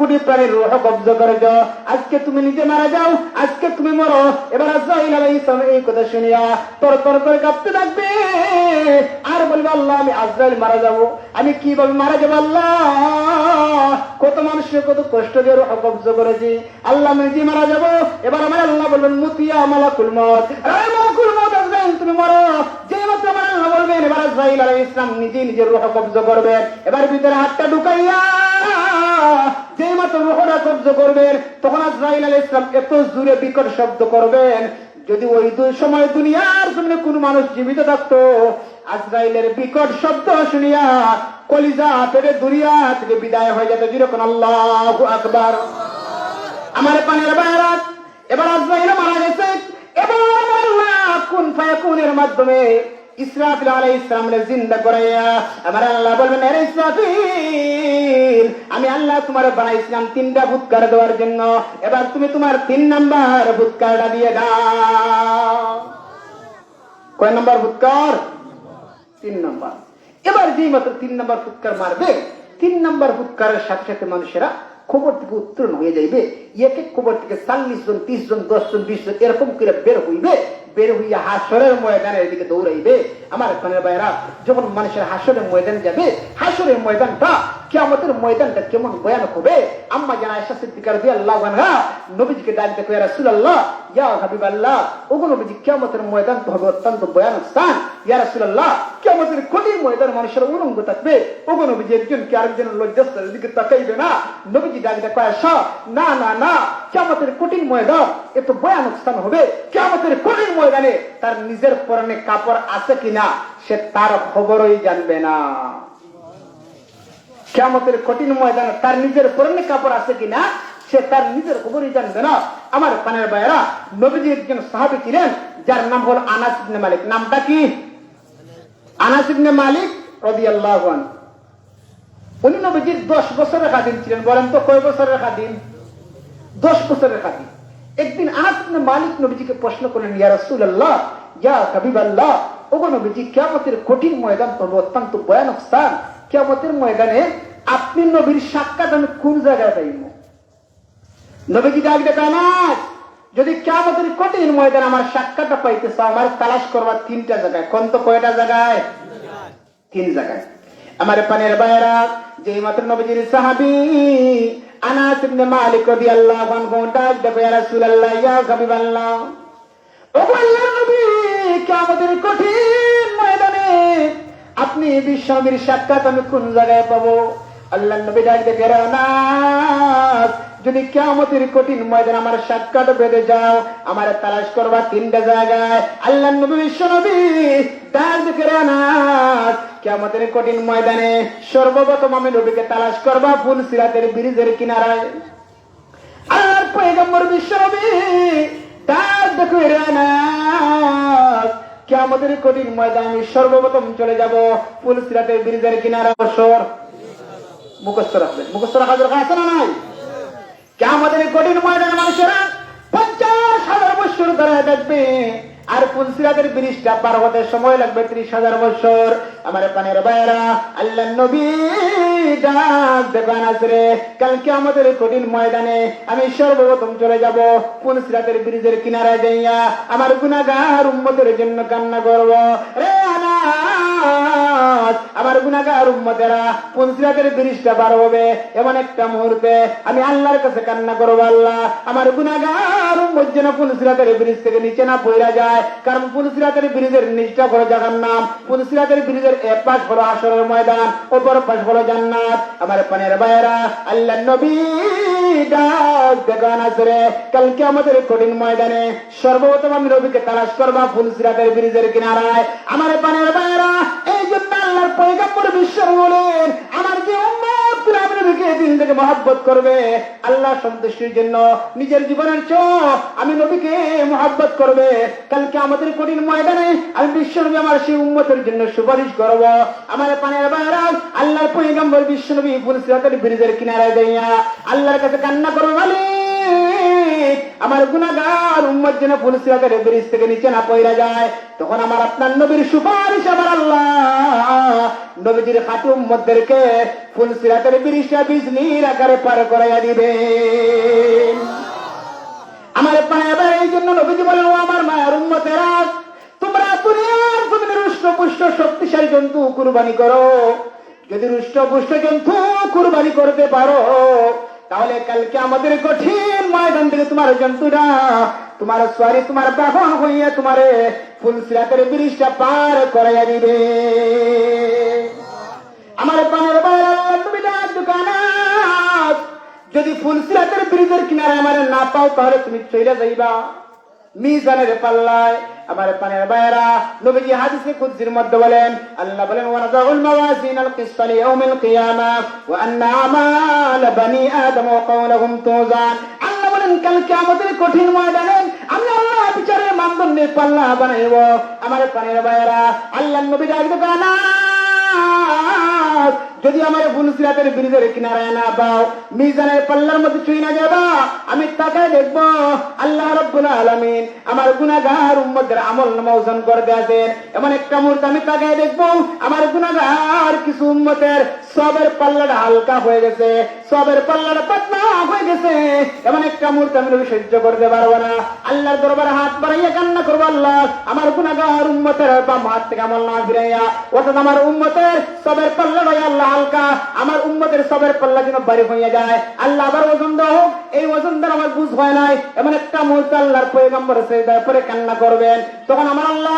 কোটি প্রাণীর রুহ কব্জ করেছ আজকে তুমি নিজে মারা যাও, আজকে তুমি মরো। এবার আজরাইল আলাইহিস এই কথা শুনিয়া তর তর করে কাঁপতে থাকবে। আর বলবে, আল্লাহ, আমি আজরাইল মারা যাব। আমি কীভাবে মারা যাব, আল্লাহ? কত মানুষের কত কষ্ট দিয়ে রুহ কব্জ করেছি। আল্লাহ, আমি নিজে মারা যাব। এবার আমার আল্লাহ বলবেন, মুতিয়া মালাকুল মত এই মালাকুল মত আজরাইল, তুমি মরো। যে মাত্র আমার আল্লাহ বলবেন, এবার আজরাইল আলাইহিস সালাম নিজে নিজের রুহ কব্জ করবেন এবার ভিতরে হাতটা ঢুকাইয়া কব্জ করবেন, তখন আজরাইল আলাইহিস সালাম এত জোরে বিকট শব্দ করবেন, যদি ওই দুই সময় দুনিয়ার জন্য কোন মানুষ জীবিত থাকতো, আজরাইলের বিকট শব্দ শুনিয়া কলিজা পেটে দুনিয়া থেকে বিদায় হয়ে যেত যেরকম আল্লাহ আকবার। আমার পানের বাইরাত এবার আজরাইল মারা গেছে, এবার কোন ফায়াকুনের মাধ্যমে ইসরাফিল সালামের জিন্দা করাইয়া আমার আল্লাহ বলবেন ইসরাফিল, আমি আল্লাহ তোমার বানাইছিলাম তিনটা ভূতকার দেওয়ার জন্য। এবার তুমি তোমার তিন নাম্বার ভূতকারটা দিয়ে দাও। কয় নাম্বার ভূতকার তিন নাম্বার। এবার যেই মাত্র তিন নাম্বার ফুৎকার মারবে, তিন নাম্বার ফুৎকারের সাথে সাথে মানুষেরা খবর থেকে উত্তরণ হয়ে যাইবে। এক এক খবর থেকে চাল্লিশ জন, তিরিশ জন, দশ জন, বিশ জন, এরকম করে বের হইবে। বের হইয়া হাসরের ময়দানের দিকে দৌড়াইবে। আমার কানের বাইরা, যখন মানুষের হাসরের ময়দান যাবে, হাসরের ময়দানটা কিয়ামতের ময়দানটা কেমন বয়ান হবে? আম্মা জানা আয়েশা সিদ্দিকা রাদিয়াল্লাহু আনহা নবীজিকে ডাক দেখো ইয়া রাসূলুল্লাহ, ইয়া হাবিবাল্লাহ, ওগো নবীজি, কিয়ামতের ময়দান তো হবে অত্যন্ত ভয়ানক স্থান ইয়া রাসূলুল্লাহ, কিয়ামতের কঠিন ময়দান মানুষের উলঙ্গ থাকবে। ওগো নবীজি একজন কি আরেকজনের লজ্জাস্থানের দিকে তাকাইবে না। নবীজি ডাক দেখো আয়েশা, না না না, কিয়ামতের কঠিন ময়দান এত ভয়ানক স্থান হবে। কিয়ামতের কঠিন ময়দানে তার নিজের পরনে কাপড় আছে কিনা, সে তার খবরই জানবে না। কেমতের কঠিন ময়দানে তার নিজের পরনে কাপড় আছে কিনা, সে তার নিজের খবরই জানবে না। আমার পানের বাইরা নবীজি একজন সাহাবি ছিলেন, যার নাম হল আনাস ইবনে মালিক। নামটা কি? আনাস ইবনে মালিক উনি নবীজির দশ বছরের খাদিম ছিলেন। বলেন তো কয় বছরের খাদিম? দশ বছরের খাদিম। একদিন আনাস মালিক নবীজিকে প্রশ্ন করলেন, ইয়া রাসূলুল্লাহ, ইয়া হাবিবাল্লাহ, ওগো নবীজি, কিয়ামতের কঠিন ময়দান তো অত্যন্ত ভয়ানক স্থান। কিয়ামতের ময়দানে আপনি নবীর সাক্ষাৎ আমি কোন জায়গায় পাইব? নবীজি ডাক দেখে যদি কিয়ামতের কঠিন ময়দান আমার সাক্ষাৎটা পাইতে চাও আমার তালাশ করবার তিনটা জায়গায়। কোন তো কয়টা জায়গায়? তিন জায়গায়। আমার পানের বাইরা যে মাত্র নবীজির সাহাবি আনাস ইবনে মালিক রাদিয়াল্লাহু আনহু ডাক দেখো ইয়া রাসূলুল্লাহ, ইয়া হাবিবাল্লাহ, ও আল্লাহর নবী, কিয়ামতের কঠিন ময়দানে আপনি বিশ্বনবীর সাক্ষাৎ আমি কোন জায়গায় পাবো? আল্লাহ নবী ডাক রে আনাস, যদি কেমতের কঠিন ময়দান আমার সাক্ষাৎ বেঁধে যাও, আমার তালাশ করবা তিনটা জায়গায়। আল্লাহ নবী বিশ্ব নবী ডাক রে আনাস কেমতের কঠিন ময়দানে সর্বপ্রথম আমি নবীকে তালাশ করবা ফুল সিরাতের ব্রিজের কিনারায়। নবী ডাক দেখো কঠিন ময়দান আমি সর্বপ্রথম চলে যাব ফুল সিরাতের ব্রিজের কিনারা বছর মুখস্থ রাখবেন। মুখস্থ রাখা দরকার আছে না নাই? কেমতের কঠিন ময়দানে মানুষেরা পঞ্চাশ হাজার বছর ধরে দেখবে আর পুলসিরাতের ব্রিজটা পার হতে সময় লাগবে ত্রিশ হাজার বছর। আমার পানের বাইরা আল্লাহ নবী ডাক দেবান আসরে কালকে আমাদের কঠিন ময়দানে আমি সর্বপ্রথম চলে যাব পুলসিরাতের ব্রিজের কিনারায় যাইয়া আমার গুনাগার উম্মতের জন্য কান্না করব। রে আনাস আমার গুনাগার উম্মতেরা পুলসিরাতের ব্রিজটা পার হবে। এমন একটা মুহূর্তে আমি আল্লাহর কাছে কান্না করব আল্লাহ। আমার গুনাগার উম্মত যেন পুলসিরাতের ব্রিজ থেকে নিচে না পড়া যায়। কারণ পুলসিরাতের ব্রিজের নিচটা হলো জাহান নাম পুলসিরাতের ব্রিজের এক পাশ হলো আসরের ময়দান অপর পাশ হলো জান্নাত। আমার পানের বাইরা আল্লাহ নবী কালকে আমাদের কঠিন ময়দানে সর্বপ্রথম আমি নবীকে তালাশ করবা ফুলসিরাতের ব্রিজের কিনারায়। আমার পানের বাইরা আল্লাহর পয়গাম্বর বিশ্ব বলেন আমার যে মহাব্বত করবে আল্লাহ সন্তুষ্টির জন্য নিজের আমি নবীকে মহাব্বত করবে। কালকে আমাদের কঠিন ময়দানে আমি বিশ্ব নবী, আমার সেই উম্মতের জন্য সুপারিশ করব। আমার পানের বাইরা আল্লাহর পয়গম্বর বিশ্ব নবী ফুল ব্রিজের কিনারায় দেইয়া আল্লাহর কাছে কান্না করব মালিক আমার গুনাহগার উম্মত যেন ফুল সিরাতের ব্রিজ থেকে নিচে না পয়রা যায়, তখন আমার আপনার নবীর সুপারিশ আমার আল্লাহ। নবীজির খাটু উম্মতদেরকে ফুল সিরাতের ব্রিজটা বিজলির আকারে পার করাইয়া দিবেন। আমার পায়ে এই জন্য নবীজি বলেন, ও আমার মায়ের উম্মতেরা, তোমরা দুনিয়ার জমিনে রুষ্ট পুষ্ট শক্তিশালী জন্তু কুরবানি করো। যদি রুষ্ট পুষ্ট জন্তু কুরবানি করতে পারো, তাহলে কালকে আমাদের কঠিন ময়দান থেকে তোমার জন্তুরা, তোমার সোয়ারি, তোমার বাহন হইয়া তোমারে ফুল সিরাতের ব্রিজটা পার করাইয়া দিবে। আমার পানের নবী যদি ফুল সিরাতের ব্রিজের কিনারে আমার না পাও, তাহলে তুমি চলে যাইবা। মিজানের পাল্লায় আমার পানের বাইরা নবীজি হাদিসে কুদসির মধ্যে বলেন, আল্লাহ বলেন ওয়া নাযাউল মাওয়াজিন আল কিসতা লিয়াউমিল কিয়ামা, ওয়া আন্না আমাল বানি আদম ওয়া তুজান। আল্লাহ বলেন কাল কিয়ামতের কঠিন ময়দানে আমি আল্লাহ বিচারের মানদণ্ডের পাল্লা বানাইব। আমার পানের বাইরা আল্লাহ নবী ডাক দোকানা যদি আমার বুলসিরাতের ব্রিজের কিনারায় না পাও, মিজানের পাল্লার মধ্যে ছুঁই না যাবা, আমি তাকায় দেখব, আল্লাহ রব্বুল আলামিন আমার গুনাহগার উম্মতের আমল নামা করে দেন এমন একটা মুহূর্ত আমি তাকায় দেখব, আমার গুনাহগার কিছু উম্মতের সবের পাল্লাটা হালকা হয়ে গেছে, সবের পাল্লাটা পাতলা হয়ে গেছে। এমন একটা মুহূর্ত আমি নবী সহ্য করতে পারব না। আল্লাহর দরবারে হাত বাড়াইয়া কান্না করব আল্লাহ। আমার গুনাহগার উম্মতের বাম হাত থেকে আমল না ফিরাইয়া, অর্থাৎ আমার উম্মতের সবের পাল্লা ভাই আল্লাহ, হালকা। আমার উম্মতের সবের পাল্লা যেন বাড়ি হইয়া যায়। আল্লাহ আবার ওজন দেওয়া হোক, এই ওজন দ্বারা আমার বুঝ হয় নাই। এমন একটা মুহূর্তে আল্লাহর পয়গম্বর পরে কান্না করবেন। তখন আমার আল্লাহ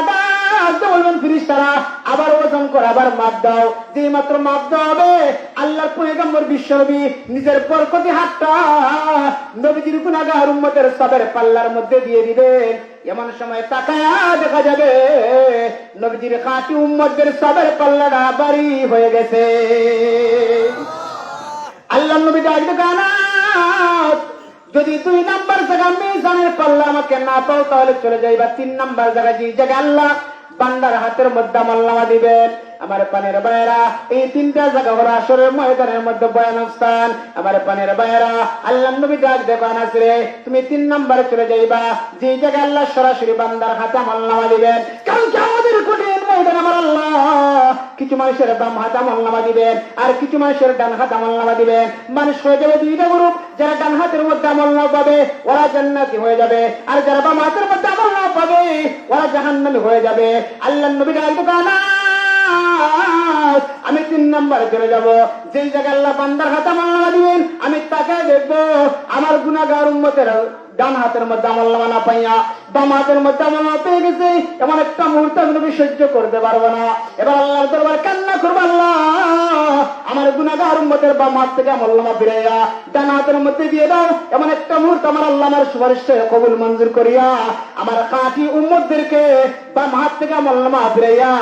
ফিরিস তারা আবার ওজন করে আবার মাপ দাও। যে মাত্র মাপ দেওয়া হবে, আল্লাহর পয়গম্বর বিশ্বনবী নিজের বরকতি হাতটা নবীজির গুনাগার উম্মতের সবের পাল্লার মধ্যে দিয়ে দিবেন। এমন সময় তাকায়া দেখা যাবে, নবীজির খাঁটি উম্মতদের সবের পাল্লাটা বাড়ি হয়ে গেছে। আল্লাহ নবী ডাক দোকানাত যদি দুই নাম্বার জায়গা মিজানের পাল্লা আমাকে না পাও, তাহলে চলে যাইবা। তিন নাম্বার জায়গা যে জায়গা আল্লাহ বান্দার হাতের মধ্যে মাল্লামা দিবেন। আমার পানের বাইরা এই তিনটা জায়গা হলো আসরের ময়দানের মধ্যে বয়ান স্থান। আমার পানের বাইরা আল্লাহ নবী ডাক দেবান আসরে, তুমি তিন নম্বরে চলে যাইবা। যে জায়গায় আল্লাহ সরাসরি বান্দার হাতে মাল্লামা দিবেন। কারণ আমাদের আল্লাহ কিছু মানুষের বাম হাত আমল্লামা দিবেন আর কিছু মানুষের ডান হাত আমল্লামা দিবেন মানুষ হয়ে যাবে দুইটা গ্রুপ যারা ডান হাতের মধ্যে আমল্লামা পাবে, ওরা জান্নাতি হয়ে যাবে। আর যারা বাম হাতের মধ্যে আমল্লামা পাবে, ওরা জাহান্নামী হয়ে যাবে। আল্লাহ নবী ডাক দোকানা আমি তিন নম্বরে চলে যাব। যেই জায়গায় আল্লাহ বান্দার হাতে মাল্লা দিবেন, আমি তাকে দেখব। আমার গুনাগার উন্মতের ডান হাতের মধ্যে আমল্লামা না পাইয়া, বাম হাতের মধ্যে আমল্লামা পেয়ে গেছে। এমন একটা মুহূর্ত আমি সহ্য করতে পারব না। এবার আল্লাহর দরবার কান্না করব, আল্লাহ! আমার গুনাগার উম্মতের বাম হাত থেকে আমল্লামা ফিরাইয়া ডান হাতের মধ্যে দিয়ে দাও। এমন একটা মুহূর্ত আমার আল্লাহ সুপারিশ কবুল মঞ্জুর করিয়া, আমার কাঠি উম্মতদেরকে বাম হাত থেকে আমল্লামা ফিরাইয়া